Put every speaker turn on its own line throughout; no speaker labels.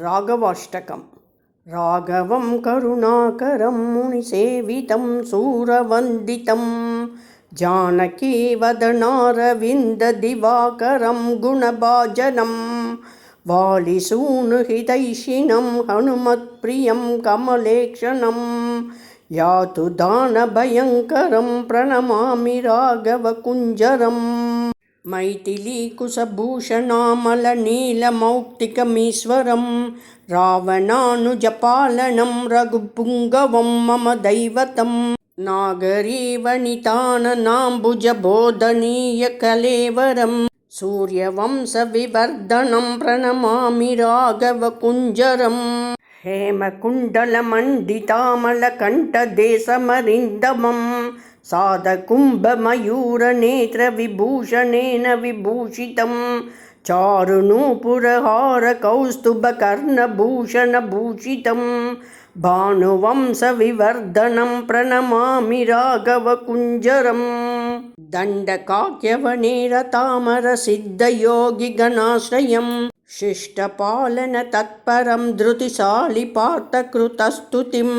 राघवाष्टकं राघवं करुणाकरं मुनिसेवितं सूरवन्दितं। जानकीवदनारविन्ददिवाकरं गुणभाजनं। वालिसूनुहृदैषिणं हनुमत्प्रियं कमलेक्षणं। यातु दानभयङ्करं प्रणमामि राघवकुञ्जरम् मैथिलीकुशभूषणामलनीलमौक्तिकमीश्वरं रावणानुजपालनं रघुपुङ्गवं मम दैवतं नागरीवनिताननाम्बुजबोधनीयकलेवरं सूर्यवंशविवर्धनं प्रणमामि राघवकुञ्जरम् हेमकुण्डलमण्डितामलकण्ठदेशमरिन्दमम् साधकुम्भमयूरनेत्रविभूषणेन विभूषितं चारुणूपुरहारकौस्तुभकर्णभूषणभूषितं भानुवंशविवर्धनं प्रणमामि राघवकुञ्जरम्। दण्डकाक्यवने रतामरसिद्धयोगिगणाश्रयं शिष्टपालनतत्परं धृतिशालिपार्थकृतस्तुतिम्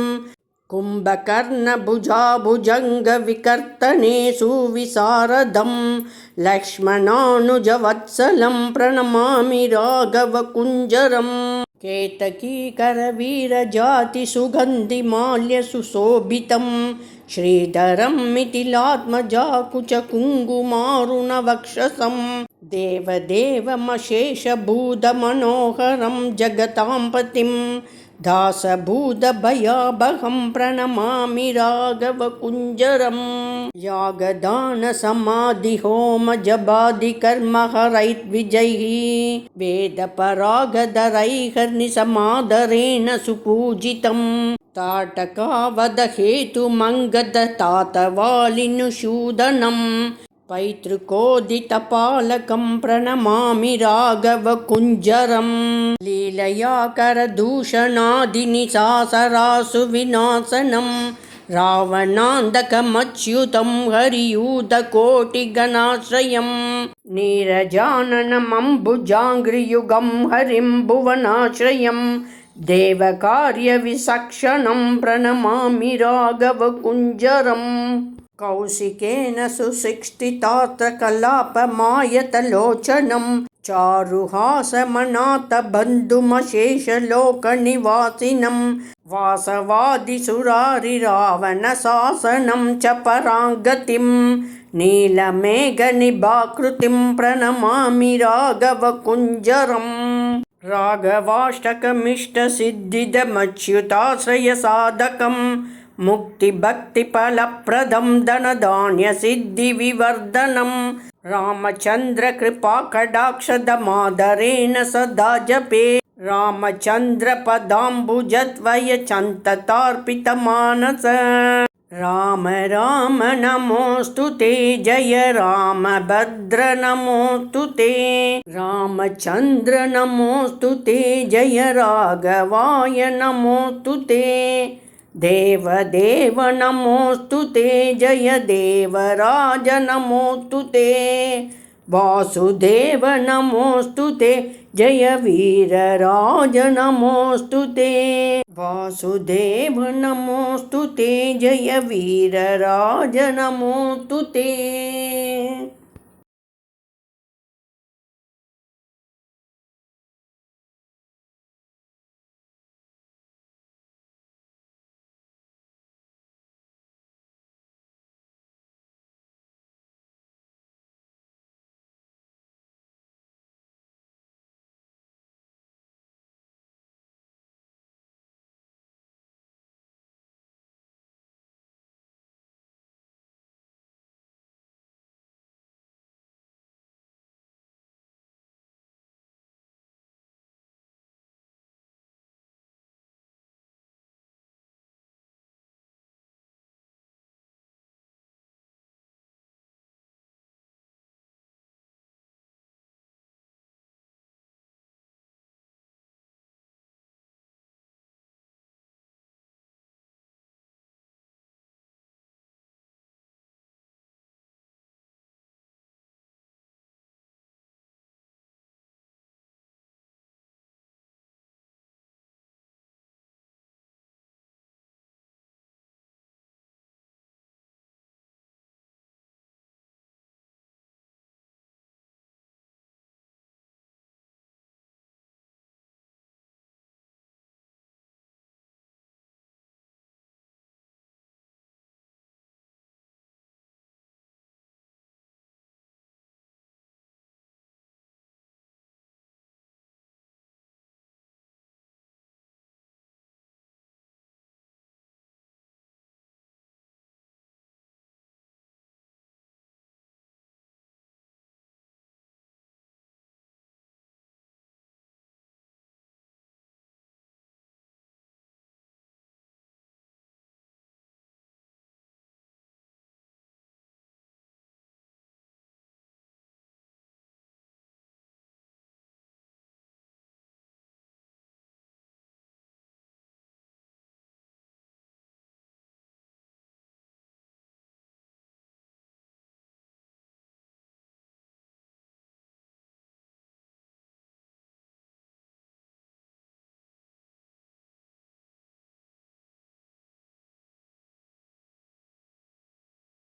कुम्भकर्णभुजाभुजङ्गविकर्तने सुविशारदं लक्ष्मणानुजवत्सलं प्रणमामि राघवकुञ्जरम्। केतकीकरवीरजातिसुगन्धिमाल्यसुशोभितं श्रीधरं मिथिलात्मजाकुचकुङ्कुमारुणवक्षसं देवदेवमशेषभूतमनोहरं जगतां पतिम् दासभूतभयाभहं प्रणमामि राघवकुञ्जरम्। यागदानसमाधिहोमजबादिकर्महरैर्विजैः वेदपरागधरैर्निसमादरेण सुपूजितं ताटकावदहेतुमङ्गदतातवालिनुषूदनं पैतृकोदितपालकं प्रणमामि राघवकुञ्जरम् लीलया करदूषणादिनिशासरासु विनाशनं रावणान्धकमच्युतं हरियूधकोटिगणाश्रयं नीरजाननमम्बुजाङ्घ्रियुगं हरिं भुवनाश्रयं देवकार्यविचक्षणं प्रणमामि राघवकुञ्जरम् कौशिकेन सुशिक्षितात्र कलापमायतलोचनं चारुहासमनाथबन्धुमशेषलोकनिवासिनं वासवादिसुरारिरावणशासनं च पराङ्गतिं नीलमेघनिभाकृतिं प्रणमामि राघवकुञ्जरम् राघवाष्टकमिष्टसिद्धिदमच्युताश्रयसाधकम् मुक्तिभक्तिफलप्रदं धनधान्यसिद्धिविवर्धनं। रामचन्द्रकृपाकटाक्षदमादरेण सदा जपे। रामचन्द्रपदाम्बुजद्वयचन्ततार्पितमानस राम राम नमोऽस्तु ते जय रामभद्र नमोऽस्तु ते। रामचन्द्र नमोऽस्तु ते जय राघवाय नमोऽस्तु ते देवदेव नमोऽस्तु ते जय देवराज नमोऽस्तु ते। वासुदेव नमोऽस्तु ते जय वीरराज नमोऽस्तु ते। वासुदेव नमोऽस्तु ते जय वीरराज नमोऽस्तु ते